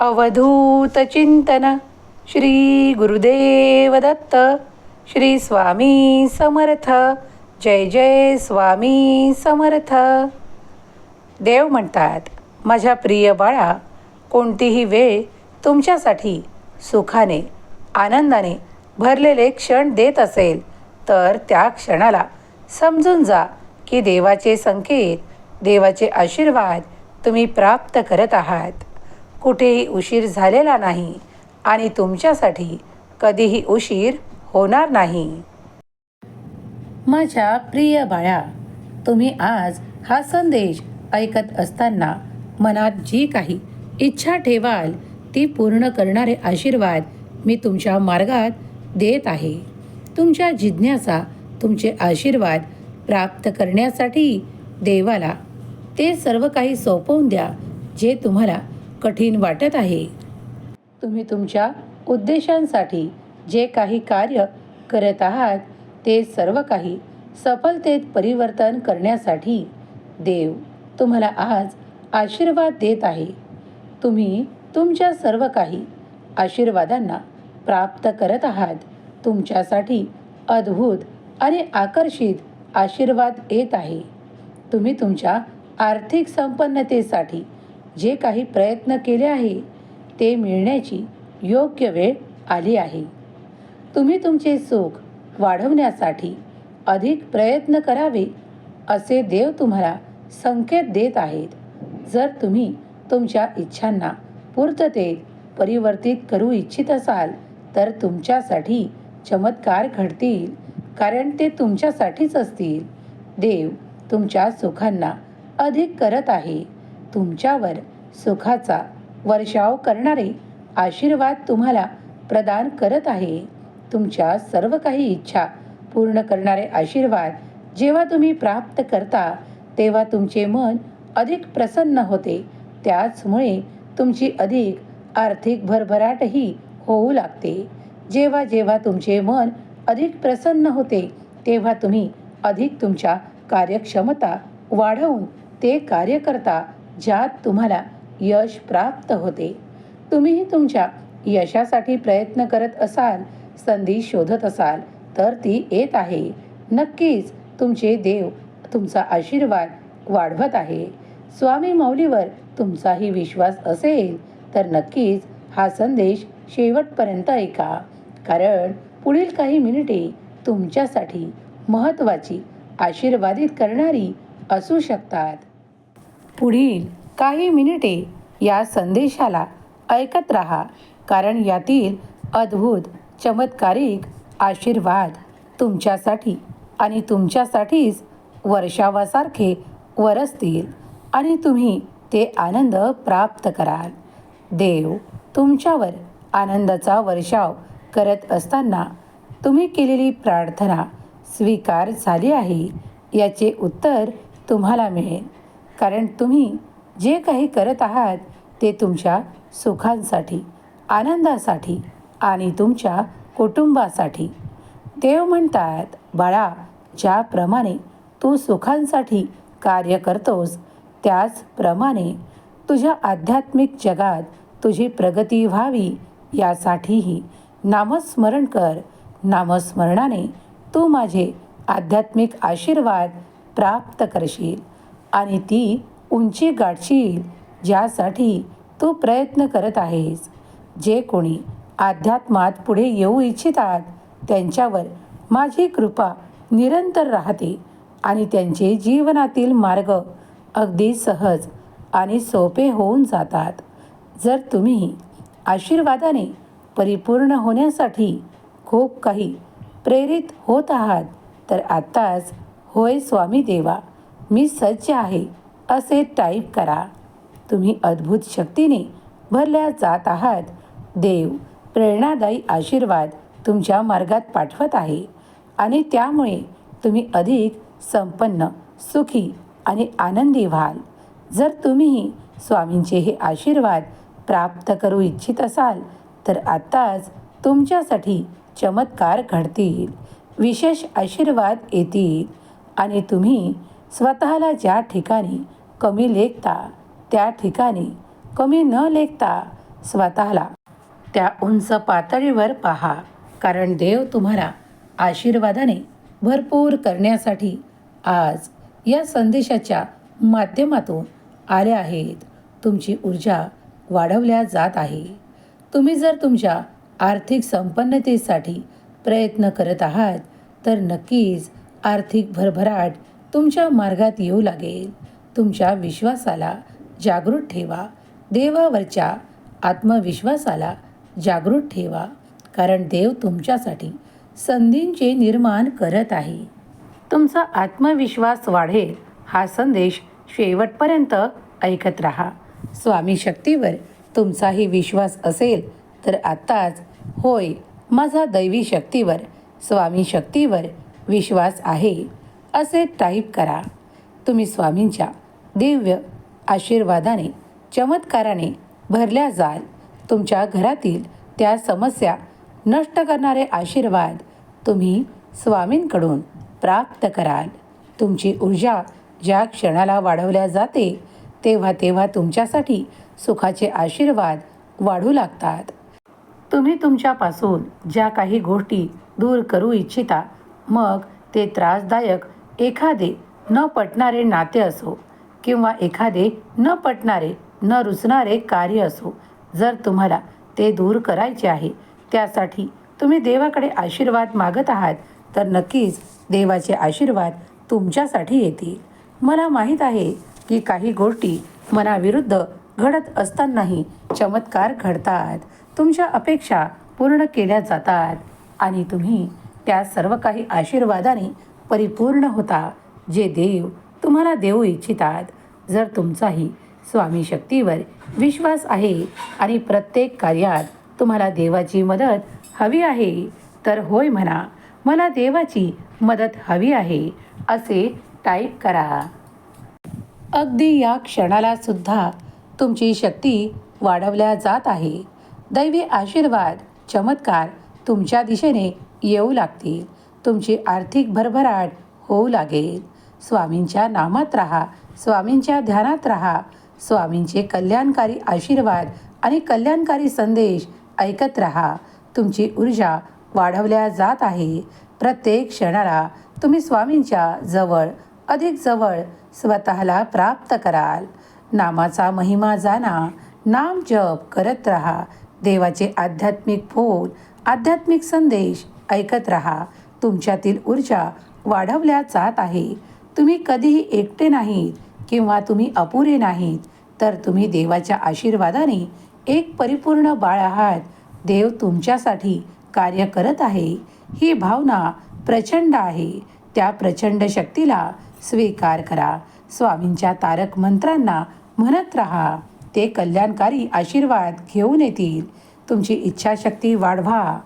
अवधूत चिंतन। श्री गुरुदेव दत्त। श्री स्वामी समर्थ। जय जय स्वामी समर्थ। देव म्हणतात माझ्या प्रिय बाळा कोणतीही वेळ तुमच्यासाठी सुखाने आनंदाने भरलेले क्षण देत असेल तर त्या क्षणाला समजून जा की देवाचे संकेत देवाचे आशीर्वाद तुम्ही प्राप्त करत आहात. कुठेही उशीर झालेला नाही आणि तुमच्यासाठी कधीही उशीर होणार नाही. माझ्या प्रिय बाळा तुम्ही आज हा संदेश ऐकत असताना मनात जी काही इच्छा ठेवाल ती पूर्ण करणारे आशीर्वाद मी तुमच्या मार्गात देत आहे. तुमच्या जिज्ञासा तुमचे आशीर्वाद प्राप्त करण्यासाठी देवाला ते सर्व काही सोपवून द्या जे तुम्हाला कठीण वाटत आहे. तुम्ही तुमच्या उद्देशांसाठी जे काही कार्य करत आहात ते सर्व काही सफलतेत परिवर्तन करण्यासाठी देव तुम्हाला आज आशीर्वाद देत आहे. तुम्ही तुमच्या सर्व काही आशीर्वादांना प्राप्त करत आहात. तुमच्यासाठी अद्भुत आणि आकर्षित आशीर्वाद येत आहे. तुम्ही तुमच्या आर्थिक संपन्नतेसाठी जे काही प्रयत्न केले आहे ते मिळण्याची योग्य वेळ आली आहे. तुम्ही तुमचे सुख वाढवण्यासाठी अधिक प्रयत्न करावे असे देव तुम्हाला संकेत देत आहेत. जर तुम्ही तुमच्या इच्छांना पूर्ततेत परिवर्तित करू इच्छित असाल तर तुमच्यासाठी चमत्कार घडतील कारण ते तुमच्यासाठीच असतील. देव तुमच्या सुखांना अधिक करत आहे. तुमच्यावर सुखाचा वर्षाव करणारे आशीर्वाद तुम्हाला प्रदान करत आहे. तुमच्या सर्व काही इच्छा पूर्ण करणारे आशीर्वाद जेव्हा तुम्ही प्राप्त करता तेव्हा तुमचे मन अधिक प्रसन्न होते. त्याचमुळे तुमची अधिक आर्थिक भरभराटही होऊ लागते. जेव्हा जेव्हा तुमचे मन अधिक प्रसन्न होते तेव्हा तुम्ही अधिक तुमच्या कार्यक्षमता वाढवून ते कार्य करता ज्यात तुम्हाला यश प्राप्त होते. तुम्हीही तुमच्या यशासाठी प्रयत्न करत असाल संधी शोधत असाल तर ती येत आहे. नक्कीच तुमचे देव तुमचा आशीर्वाद वाढवत आहे. स्वामी मौलीवर तुमचाही विश्वास असेल तर नक्कीच हा संदेश शेवटपर्यंत ऐका. कारण पुढील काही मिनिटे तुमच्यासाठी महत्त्वाची आशीर्वादित करणारी असू शकतात. पुढील काही मिनिटे या संदेशाला ऐकत राहा कारण यातील अद्भुत चमत्कारिक आशीर्वाद तुमच्यासाठी आणि तुमच्यासाठीच वर्षावासारखे वरसतील आणि तुम्ही ते आनंद प्राप्त कराल. देव तुमच्यावर आनंदाचा वर्षाव करत असताना तुम्ही केलेली प्रार्थना स्वीकार झाली आहे याचे उत्तर तुम्हाला मिळेल. कारण तुम्ही जे काही करत आहात ते तुमच्या सुखांसाठी आनंदासाठी आणि तुमच्या कुटुंबासाठी. देव म्हणतात बाळा ज्याप्रमाणे तू सुखांसाठी कार्य करतोस त्याचप्रमाणे तुझ्या आध्यात्मिक जगात तुझी प्रगती व्हावी यासाठीही नामस्मरण कर. नामस्मरणाने तू माझे आध्यात्मिक आशीर्वाद प्राप्त करशील. आणि ती उंची गाठशील ज्यासाठी तू प्रयत्न करत आहेस. जे कोणी अध्यात्मात पुढे येऊ इच्छितात त्यांच्यावर माझी कृपा निरंतर राहते आणि त्यांचे जीवनातील मार्ग अगदी सहज आणि सोपे होऊन जातात. जर तुम्ही आशीर्वादाने परिपूर्ण होण्यासाठी खूप काही प्रेरित होत आहात तर आत्ताच होय स्वामी देवा मी सज्ज आहे. असे टाईप करा. तुम्ही अद्भुत शक्तीने भरल्या जात आहात. देव प्रेरणादायी आशीर्वाद तुमच्या मार्गात पाठवत आहे आणि त्यामुळे तुम्ही अधिक संपन्न सुखी आणि आनंदी व्हाल. जर तुम्हीही स्वामींचे हे आशीर्वाद प्राप्त करू इच्छित असाल तर आत्ताच तुमच्यासाठी चमत्कार घडतील. विशेष आशीर्वाद येतील आणि तुम्ही स्वतःला ज्या ठिकाणी कमी लेखता त्या ठिकाणी कमी न लेखता स्वतःला त्या उंच पातळीवर पहा. कारण देव तुम्हाला आशीर्वादाने भरपूर करण्यासाठी आज या संदेशाच्या माध्यमातून आले आहेत. तुमची ऊर्जा वाढवल्या जात आहे. तुम्ही जर तुमच्या आर्थिक संपन्नतेसाठी प्रयत्न करत आहात तर नक्कीच आर्थिक भरभराट तुमच्या मार्गात येऊ लागेल. तुमच्या विश्वासाला जागृत ठेवा. देवावरच्या आत्मविश्वासाला जागृत ठेवा. कारण देव तुमच्यासाठी संधींचे निर्माण करत आहे. तुमचा आत्मविश्वास वाढेल हा संदेश शेवटपर्यंत ऐकत राहा. स्वामी शक्तीवर तुमचाही विश्वास असेल तर आत्ताच होय माझा दैवी शक्तीवर स्वामी शक्तीवर विश्वास आहे असे टाईप करा. तुम्ही स्वामींच्या दिव्य आशीर्वादाने चमत्काराने भरल्या जाल. तुमच्या घरातील त्या समस्या नष्ट करणारे आशीर्वाद तुम्ही स्वामींकडून प्राप्त कराल. तुमची ऊर्जा ज्या क्षणाला वाढवल्या जाते तेव्हा तेव्हा तुमच्यासाठी सुखाचे आशीर्वाद वाढू लागतात. तुम्ही तुमच्यापासून ज्या काही गोष्टी दूर करू इच्छिता मग ते त्रासदायक एखादे न पटणारे नाते असो किंवा एखादे न पटणारे न रुचणारे कार्य असो जर तुम्हाला ते दूर करायचे आहे त्यासाठी तुम्ही देवाकडे आशीर्वाद मागत आहात तर नक्कीच देवाचे आशीर्वाद तुमच्यासाठी येतील. मला माहीत आहे की काही गोष्टी मनाविरुद्ध घडत असतानाही चमत्कार घडतात. तुमच्या अपेक्षा पूर्ण केल्या जातात आणि तुम्ही त्या सर्व काही आशीर्वादाने परिपूर्ण होता. जे देव तुम्हाला देऊ इच्छितात जर तुमचाही स्वामी शक्तीवर विश्वास आहे आणि प्रत्येक कार्यात तुम्हाला देवाची मदत हवी आहे तर होय म्हणा मला देवाची मदत हवी आहे असे टाईप करा. अगदी या क्षणाला सुद्धा तुमची शक्ती वाढवल्या जात आहे. दैवी आशीर्वाद चमत्कार तुमच्या दिशेने येऊ लागतील. तुमची आर्थिक भरभराट होऊ लागेल. स्वामींच्या नामात राहा स्वामींच्या ध्यानात राहा. स्वामींचे कल्याणकारी आशीर्वाद आणि कल्याणकारी संदेश ऐकत राहा. तुमची ऊर्जा वाढवल्या जात आहे. प्रत्येक क्षणाला तुम्ही स्वामींच्या जवळ अधिक जवळ स्वतःला प्राप्त कराल. नामाचा महिमा जाणा नाम जप करत राहा. देवाचे आध्यात्मिक फोन आध्यात्मिक संदेश ऐकत राहा. तुमच्यातील ऊर्जा वाढवल्या जात आहे. तुम्ही कधीही एकटे नाहीत किंवा तुम्ही अपुरे नाहीत तर तुम्ही देवाच्या आशीर्वादाने एक परिपूर्ण बाळ आहात. देव तुमच्यासाठी कार्य करत आहे. ही भावना प्रचंड आहे. त्या प्रचंड शक्तीला स्वीकार करा. स्वामींच्या तारक मंत्रांना म्हणत राहा. ते कल्याणकारी आशीर्वाद घेऊन येतील. तुमची इच्छाशक्ती वाढवा.